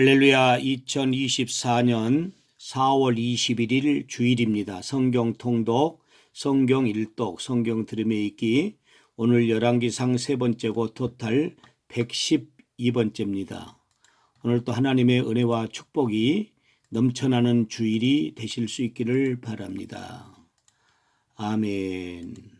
할렐루야 2024년 4월 21일 주일입니다. 성경 통독, 성경 일독, 성경 들음에 읽기 오늘 열왕기상 세 번째 고 토탈 112번째입니다. 오늘 또 하나님의 은혜와 축복이 넘쳐나는 주일이 되실 수 있기를 바랍니다. 아멘.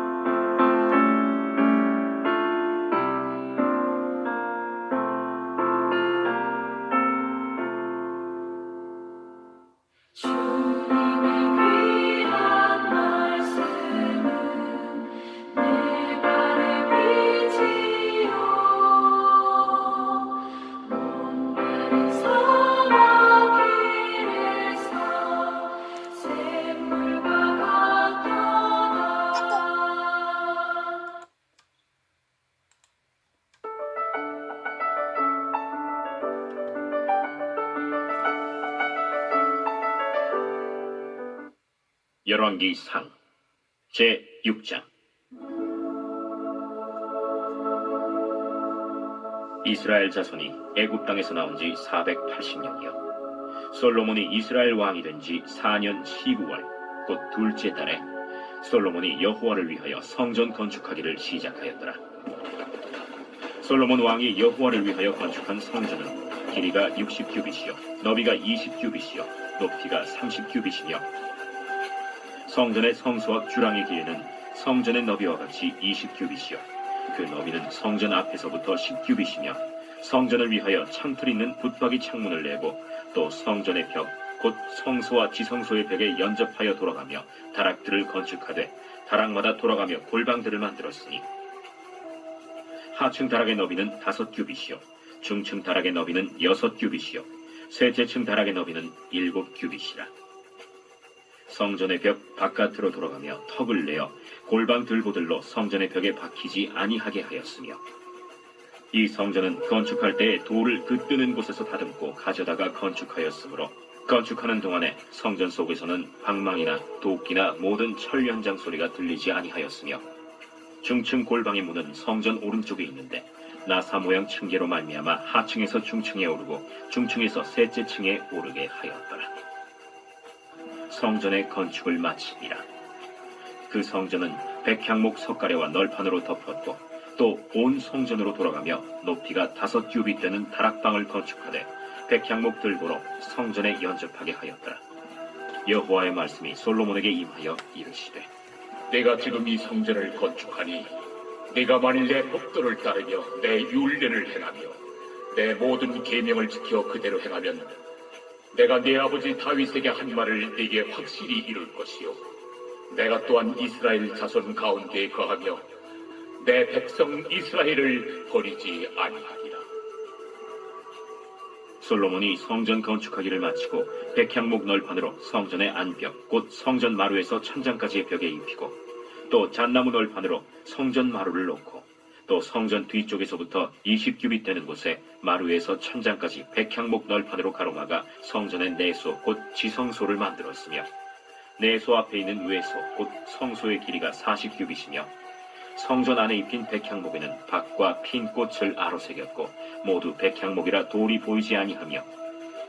열왕기상 제 6장. 이스라엘 자손이 애굽 땅에서 나온 지 480년이요. 솔로몬이 이스라엘 왕이 된 지 4년 19월 곧 둘째 달에 솔로몬이 여호와를 위하여 성전 건축하기를 시작하였더라. 솔로몬 왕이 여호와를 위하여 건축한 성전은 길이가 60규빗이요 너비가 20규빗이요 높이가 30규빗이며 성전의 성소와 주랑의 길이는 성전의 너비와 같이 20규빗이요. 그 너비는 성전 앞에서부터 10규빗이며 성전을 위하여 창틀 있는 붙박이 창문을 내고 또 성전의 벽 곧 성소와 지성소의 벽에 연접하여 돌아가며 다락들을 건축하되 다락마다 돌아가며 골방들을 만들었으니 하층 다락의 너비는 다섯 규빗이요. 중층 다락의 너비는 여섯 규빗이요. 셋째 층 다락의 너비는 일곱 규빗이라 성전의 벽 바깥으로 돌아가며 턱을 내어 골방 들보들로 성전의 벽에 박히지 아니하게 하였으며 이 성전은 건축할 때에 돌을 그 뜨는 곳에서 다듬고 가져다가 건축하였으므로 건축하는 동안에 성전 속에서는 방망이나 도끼나 모든 철 연장 소리가 들리지 아니하였으며 중층 골방의 문은 성전 오른쪽에 있는데 나사 모양 층계로 말미암아 하층에서 중층에 오르고 중층에서 셋째 층에 오르게 하였더라. 성전의 건축을 마치니라. 그 성전은 백향목 석가래와 널판으로 덮었고 또 온 성전으로 돌아가며 높이가 다섯 규빗 되는 다락방을 건축하되 백향목 들보로 성전에 연접하게 하였더라. 여호와의 말씀이 솔로몬에게 임하여 이르시되 내가 지금 이 성전을 건축하니 네가 만일 내 법도를 따르며 내 율례를 행하며 내 모든 계명을 지켜 그대로 행하면 내가 네 아버지 다윗에게 한 말을 네게 확실히 이룰 것이요 내가 또한 이스라엘 자손 가운데에 거하며 내 백성 이스라엘을 버리지 아니하리라. 솔로몬이 성전 건축하기를 마치고 백향목 널판으로 성전의 안벽 곧 성전 마루에서 천장까지의 벽에 입히고 또 잣나무 널판으로 성전 마루를 놓고 또 성전 뒤쪽에서부터 20규빗 되는 곳에 마루에서 천장까지 백향목 널판으로 가로막아 성전의 내소 곧 지성소를 만들었으며 내소 앞에 있는 외소 곧 성소의 길이가 40규빗이며 성전 안에 입힌 백향목에는 박과 핀 꽃을 아로새겼고 모두 백향목이라 돌이 보이지 아니하며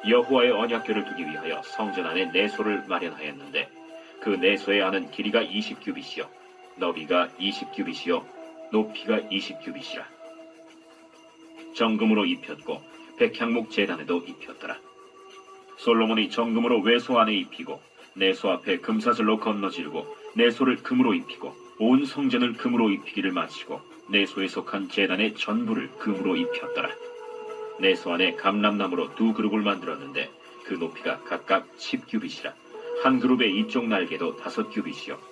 여호와의 언약궤를 두기 위하여 성전 안에 내소를 마련하였는데 그 내소의 안은 길이가 20규빗이요 너비가 20규빗이요 높이가 20규빗이라. 정금으로 입혔고 백향목 제단에도 입혔더라. 솔로몬이 정금으로 외소 안에 입히고 내소 앞에 금사슬로 건너지르고 내소를 금으로 입히고 온 성전을 금으로 입히기를 마치고 내소에 속한 제단의 전부를 금으로 입혔더라. 내소 안에 감람나무로 두 그룹을 만들었는데 그 높이가 각각 10규빗이라. 한 그룹의 이쪽 날개도 다섯 규빗이요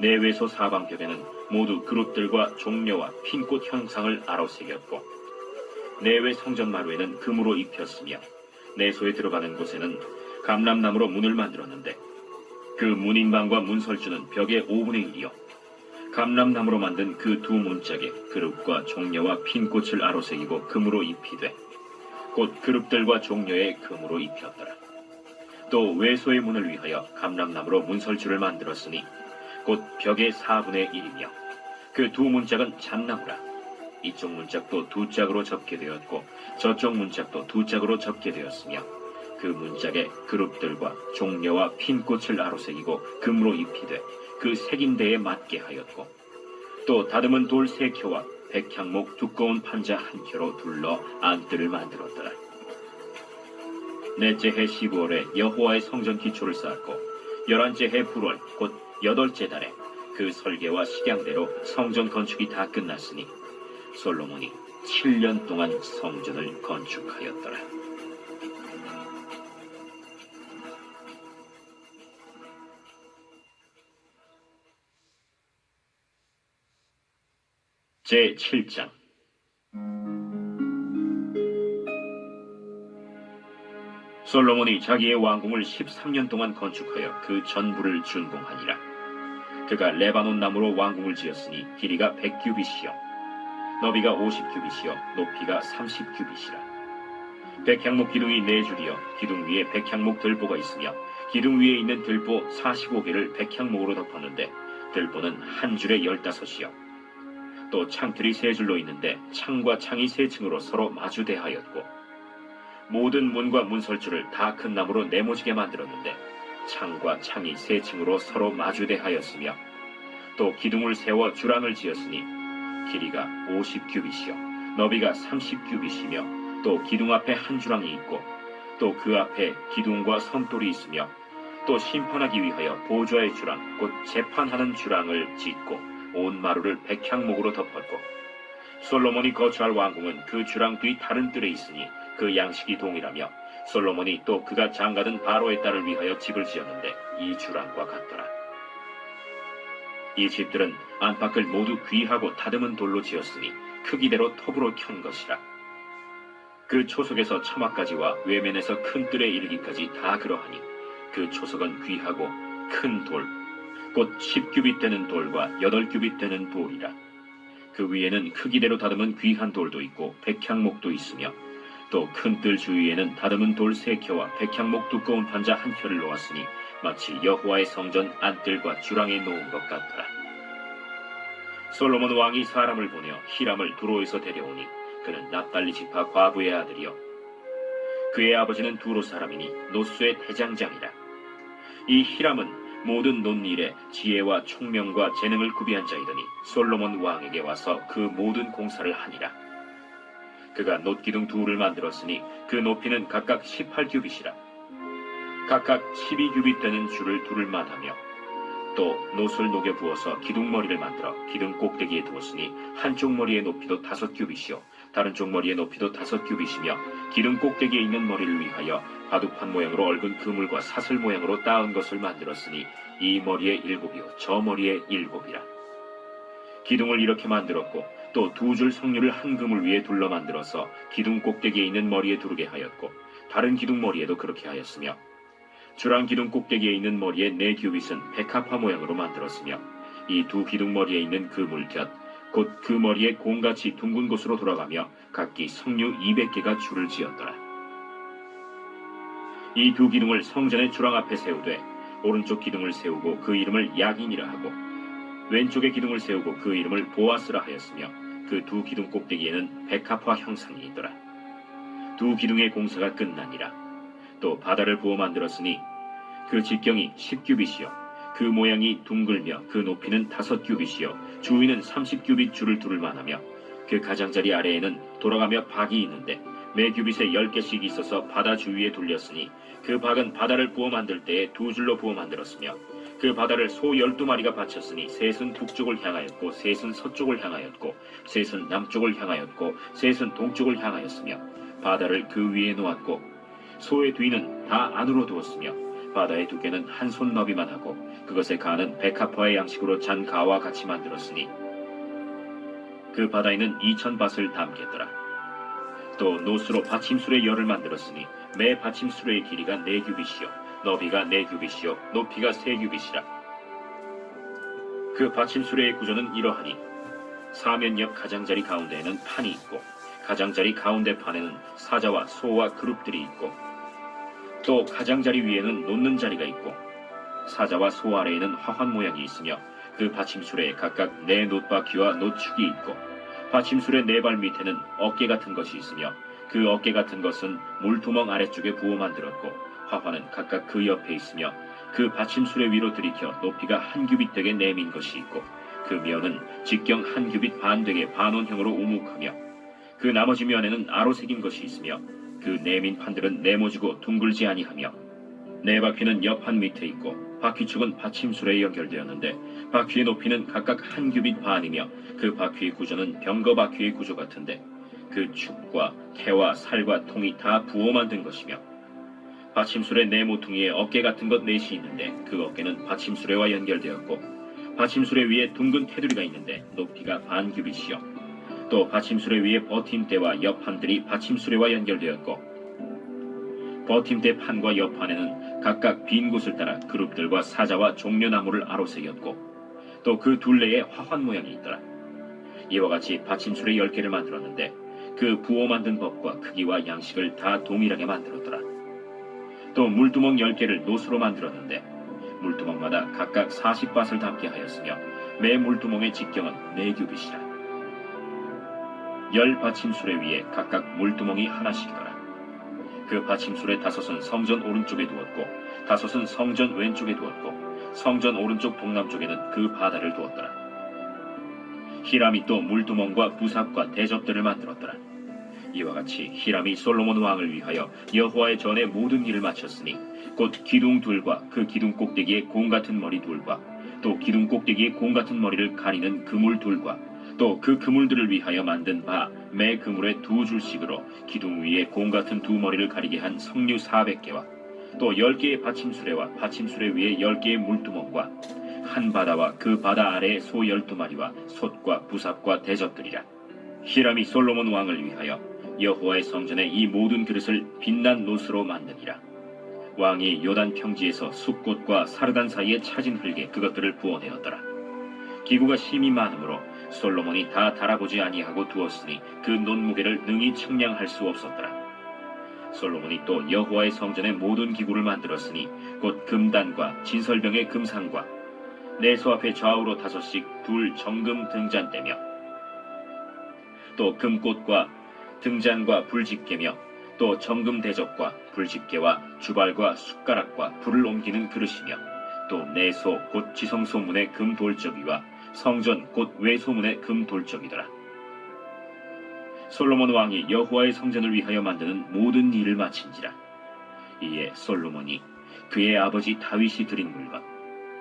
내외소 사방벽에는 모두 그룹들과 종려와 핀꽃 형상을 아로새겼고 내외 성전 마루에는 금으로 입혔으며 내소에 들어가는 곳에는 감람나무로 문을 만들었는데 그 문인방과 문설주는 벽의 5분의 1이요. 감람나무로 만든 그 두 문짝에 그룹과 종려와 핀꽃을 아로새기고 금으로 입히되 곧 그룹들과 종려에 금으로 입혔더라. 또 외소의 문을 위하여 감람나무로 문설주를 만들었으니 곧 벽의 4분의 1이며 그 두 문짝은 잣나무라. 이쪽 문짝도 두 짝으로 접게 되었고 저쪽 문짝도 두 짝으로 접게 되었으며 그 문짝에 그룹들과 종려와 핀꽃을 아로새기고 금으로 입히되 그 색인대에 맞게 하였고 또 다듬은 돌 세 켜와 백향목 두꺼운 판자 한 켜로 둘러 안뜰을 만들었더라. 넷째 해 15월에 여호와의 성전 기초를 쌓았고 열한째 해 8월 곧 여덟째 달에 그 설계와 식양대로 성전 건축이 다 끝났으니 솔로몬이 7년 동안 성전을 건축하였더라. 제 7장 솔로몬이 자기의 왕궁을 13년 동안 건축하여 그 전부를 준공하니라. 그가 레바논 나무로 왕궁을 지었으니 길이가 100규빗이요. 너비가 50규빗이요. 높이가 30규빗이라. 백향목 기둥이 네 줄이요. 기둥 위에 백향목 들보가 있으며 기둥 위에 있는 들보 45개를 백향목으로 덮었는데 들보는 한 줄에 15이요. 또 창틀이 세 줄로 있는데 창과 창이 세 층으로 서로 마주대하였고 모든 문과 문설주를 다 큰 나무로 네모지게 만들었는데 창과 창이 세 층으로 서로 마주대하였으며 또 기둥을 세워 주랑을 지었으니 길이가 50규빗이요 너비가 30규빗이며 또 기둥 앞에 한 주랑이 있고 또 그 앞에 기둥과 선돌이 있으며 또 심판하기 위하여 보좌의 주랑 곧 재판하는 주랑을 짓고 온 마루를 백향목으로 덮었고 솔로몬이 거주할 왕궁은 그 주랑 뒤 다른 뜰에 있으니 그 양식이 동일하며 솔로몬이 또 그가 장가든 바로의 딸을 위하여 집을 지었는데 이 주랑과 같더라. 이 집들은 안팎을 모두 귀하고 다듬은 돌로 지었으니 크기대로 톱으로 켠 것이라. 그 초석에서 처마까지와 외면에서 큰 뜰에 이르기까지 다 그러하니 그 초석은 귀하고 큰 돌, 곧 10규빗 되는 돌과 8규빗 되는 돌이라. 그 위에는 크기대로 다듬은 귀한 돌도 있고 백향목도 있으며 또 큰 뜰 주위에는 다듬은 돌 세 켜와 백향목 두꺼운 판자 한 켜를 놓았으니 마치 여호와의 성전 안뜰과 주랑에 놓은 것 같더라. 솔로몬 왕이 사람을 보내어 히람을 두로에서 데려오니 그는 납달리 지파 과부의 아들이요 그의 아버지는 두로 사람이니 노수의 대장장이라. 이 히람은 모든 논일에 지혜와 총명과 재능을 구비한 자이더니 솔로몬 왕에게 와서 그 모든 공사를 하니라. 그가 놋기둥 둘을 만들었으니 그 높이는 각각 18규빗이라. 각각 12규빗 되는 줄을 둘을 만하며 또 놋을 녹여 부어서 기둥 머리를 만들어 기둥 꼭대기에 두었으니 한쪽 머리의 높이도 다섯 규빗이요 다른 쪽 머리의 높이도 다섯 규빗이며 기둥 꼭대기에 있는 머리를 위하여 바둑판 모양으로 얽은 그물과 사슬 모양으로 따은 것을 만들었으니 이 머리에 일곱이요 저 머리에 일곱이라. 기둥을 이렇게 만들었고 또 두줄 성류를 한 그물 위에 둘러 만들어서 기둥 꼭대기에 있는 머리에 두르게 하였고 다른 기둥 머리에도 그렇게 하였으며 주랑 기둥 꼭대기에 있는 머리에 네 규빗은 백합화 모양으로 만들었으며 이 두 기둥 머리에 있는 그물 곁 곧 그 머리에 공같이 둥근 곳으로 돌아가며 각기 성류 200개가 줄을 지었더라. 이 두 기둥을 성전의 주랑 앞에 세우되 오른쪽 기둥을 세우고 그 이름을 야긴이라 하고 왼쪽의 기둥을 세우고 그 이름을 보아스라 하였으며 그 두 기둥 꼭대기에는 백합화 형상이 있더라. 두 기둥의 공사가 끝나니라. 또 바다를 부어 만들었으니 그 직경이 10규빗이요 그 모양이 둥글며 그 높이는 다섯 규빗이요 주위는 30규빗 줄을 두를 만하며 그 가장자리 아래에는 돌아가며 박이 있는데 매 규빗에 열 개씩 있어서 바다 주위에 둘렸으니 그 박은 바다를 부어 만들 때에 두 줄로 부어 만들었으며 그 바다를 소 열두 마리가 바쳤으니 셋은 북쪽을 향하였고 셋은 서쪽을 향하였고 셋은 남쪽을 향하였고 셋은 동쪽을 향하였으며 바다를 그 위에 놓았고 소의 뒤는 다 안으로 두었으며 바다의 두께는 한 손 너비만 하고 그것의 가는 백합화의 양식으로 잔 가와 같이 만들었으니 그 바다에는 이천 밭을 담겠더라. 또 노수로 받침술의 열을 만들었으니 매 받침술의 길이가 네 규빗이요 너비가 네 규빗이요 높이가 세 규빗이라. 그 받침술의 구조는 이러하니 사면 옆 가장자리 가운데에는 판이 있고 가장자리 가운데 판에는 사자와 소와 그룹들이 있고 또 가장자리 위에는 놓는 자리가 있고 사자와 소 아래에는 화환 모양이 있으며 그 받침술에 각각 네 놋바퀴와 놋축이 있고 받침술의 네 발 밑에는 어깨 같은 것이 있으며 그 어깨 같은 것은 물두멍 아래쪽에 부어 만들었고 화환은 각각 그 옆에 있으며 그 받침술의 위로 들이켜 높이가 한 규빗 되게 내민 것이 있고 그 면은 직경 한 규빗 반 되게 반원형으로 우묵하며 그 나머지 면에는 아로 새긴 것이 있으며 그 내민 판들은 네모지고 둥글지 아니하며 네 바퀴는 옆판 밑에 있고 바퀴축은 받침술에 연결되었는데 바퀴의 높이는 각각 한 규빗 반이며 그 바퀴의 구조는 병거 바퀴의 구조 같은데 그 축과 태와 살과 통이 다 부어 만든 것이며 받침술의 네 모퉁이에 어깨 같은 것 넷이 있는데 그 어깨는 받침술에와 연결되었고 받침술에 위에 둥근 테두리가 있는데 높이가 반 규빗이요 또 받침술에 위에 버팀대와 옆판들이 받침술에와 연결되었고 버팀대 판과 옆판에는 각각 빈 곳을 따라 그룹들과 사자와 종려나무를 아로새겼고 또 그 둘레에 화환 모양이 있더라. 이와 같이 받침술의 열 개를 만들었는데 그 부어 만든 법과 크기와 양식을 다 동일하게 만들었더라. 또 물두멍 열 개를 노수로 만들었는데 물두멍마다 각각 40밭을 담게 하였으며 매 물두멍의 직경은 네 규빗이라. 열 받침술에 위에 각각 물두멍이 하나씩이더라. 그 받침술의 다섯은 성전 오른쪽에 두었고 다섯은 성전 왼쪽에 두었고 성전 오른쪽 동남쪽에는 그 바다를 두었더라. 히람이 또 물두멍과 부삽과 대접들을 만들었더라. 이와 같이 히람이 솔로몬 왕을 위하여 여호와의 전에 모든 일을 마쳤으니 곧 기둥 둘과 그 기둥 꼭대기에 공 같은 머리 둘과 또 기둥 꼭대기에 공 같은 머리를 가리는 그물 둘과 또 그 그물들을 위하여 만든 바 매 그물에 두 줄씩으로 기둥 위에 공 같은 두 머리를 가리게 한 석류 400개와 또 10개의 받침수레와 받침수레 위에 10개의 물두멍과 한 바다와 그 바다 아래에 소 12마리와 솥과 부삽과 대접들이라. 히람이 솔로몬 왕을 위하여 여호와의 성전에 이 모든 그릇을 빛난 노스로 만드니라. 왕이 요단 평지에서 숲꽃과 사르단 사이에 차진 흙에 그것들을 부어내었더라. 기구가 심이 많으므로 솔로몬이 다 달아보지 아니하고 두었으니 그 논무게를 능히 측량할 수 없었더라. 솔로몬이 또 여호와의 성전의 모든 기구를 만들었으니 곧 금단과 진설병의 금상과 내소 앞에 좌우로 다섯씩 둘 정금 등잔대며 또 금꽃과 등잔과 불집게며 또 정금 대접과 불집게와 주발과 숟가락과 불을 옮기는 그릇이며 또 내소 곧 지성 소문의 금 돌적이와 성전 곧 외소문의 금 돌적이더라. 솔로몬 왕이 여호와의 성전을 위하여 만드는 모든 일을 마친지라 이에 솔로몬이 그의 아버지 다윗이 드린 물건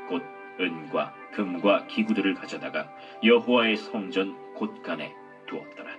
곧 은과 금과 기구들을 가져다가 여호와의 성전 곳간에 두었더라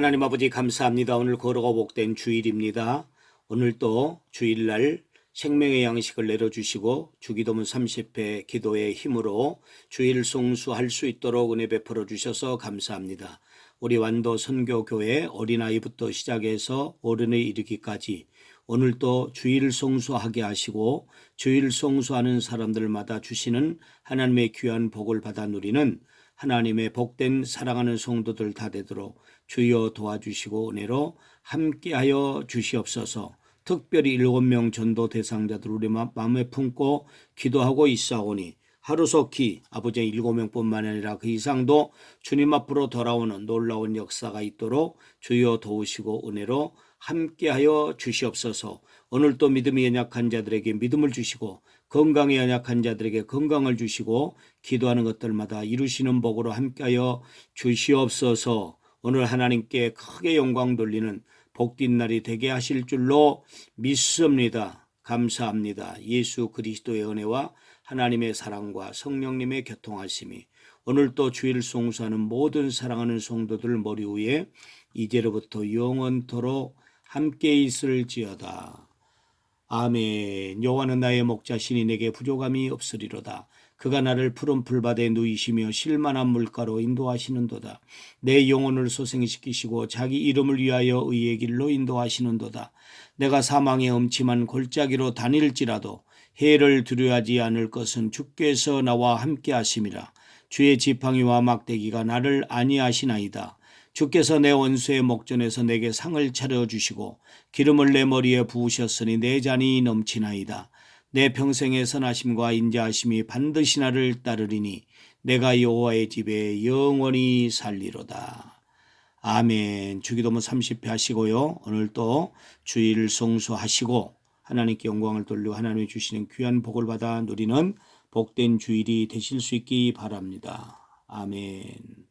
하나님 아버지 감사합니다. 오늘 거룩하고 복된 주일입니다. 오늘 또 주일날 생명의 양식을 내려주시고 주기도문 30회 기도의 힘으로 주일 송수할 수 있도록 은혜 베풀어 주셔서 감사합니다. 우리 완도 선교교회 어린아이부터 시작해서 어른에 이르기까지 오늘 또 주일 송수하게 하시고 주일 송수하는 사람들마다 주시는 하나님의 귀한 복을 받아 누리는 하나님의 복된 사랑하는 성도들 다 되도록 주여 도와주시고 은혜로 함께하여 주시옵소서. 특별히 일곱 명 전도 대상자들 우리 마- 마음에 품고 기도하고 있사오니 하루속히 아버지의 일곱 명뿐만 아니라 그 이상도 주님 앞으로 돌아오는 놀라운 역사가 있도록 주여 도우시고 은혜로 함께하여 주시옵소서. 오늘도 믿음이 연약한 자들에게 믿음을 주시고 건강이 연약한 자들에게 건강을 주시고 기도하는 것들마다 이루시는 복으로 함께하여 주시옵소서. 오늘 하나님께 크게 영광 돌리는 복된 날이 되게 하실 줄로 믿습니다. 감사합니다. 예수 그리스도의 은혜와 하나님의 사랑과 성령님의 교통하심이 오늘도 주일 송수하는 모든 사랑하는 성도들 머리 위에 이제로부터 영원토록 함께 있을지어다. 아멘. 여호와는 나의 목자시니 내게 부족함이 없으리로다. 그가 나를 푸른 풀밭에 누이시며 실만한 물가로 인도하시는도다. 내 영혼을 소생시키시고 자기 이름을 위하여 의의 길로 인도하시는도다. 내가 사망의 엄침한 골짜기로 다닐지라도 해를 두려워하지 않을 것은 주께서 나와 함께 하심이라. 주의 지팡이와 막대기가 나를 안위하시나이다. 주께서 내 원수의 목전에서 내게 상을 차려 주시고 기름을 내 머리에 부으셨으니 내 잔이 넘치나이다. 내 평생의 선하심과 인자하심이 반드시 나를 따르리니 내가 여호와의 집에 영원히 살리로다. 아멘. 주기도문 30회 하시고요. 오늘 또 주일 송수하시고 하나님께 영광을 돌리고 하나님이 주시는 귀한 복을 받아 누리는 복된 주일이 되실 수 있기 바랍니다. 아멘.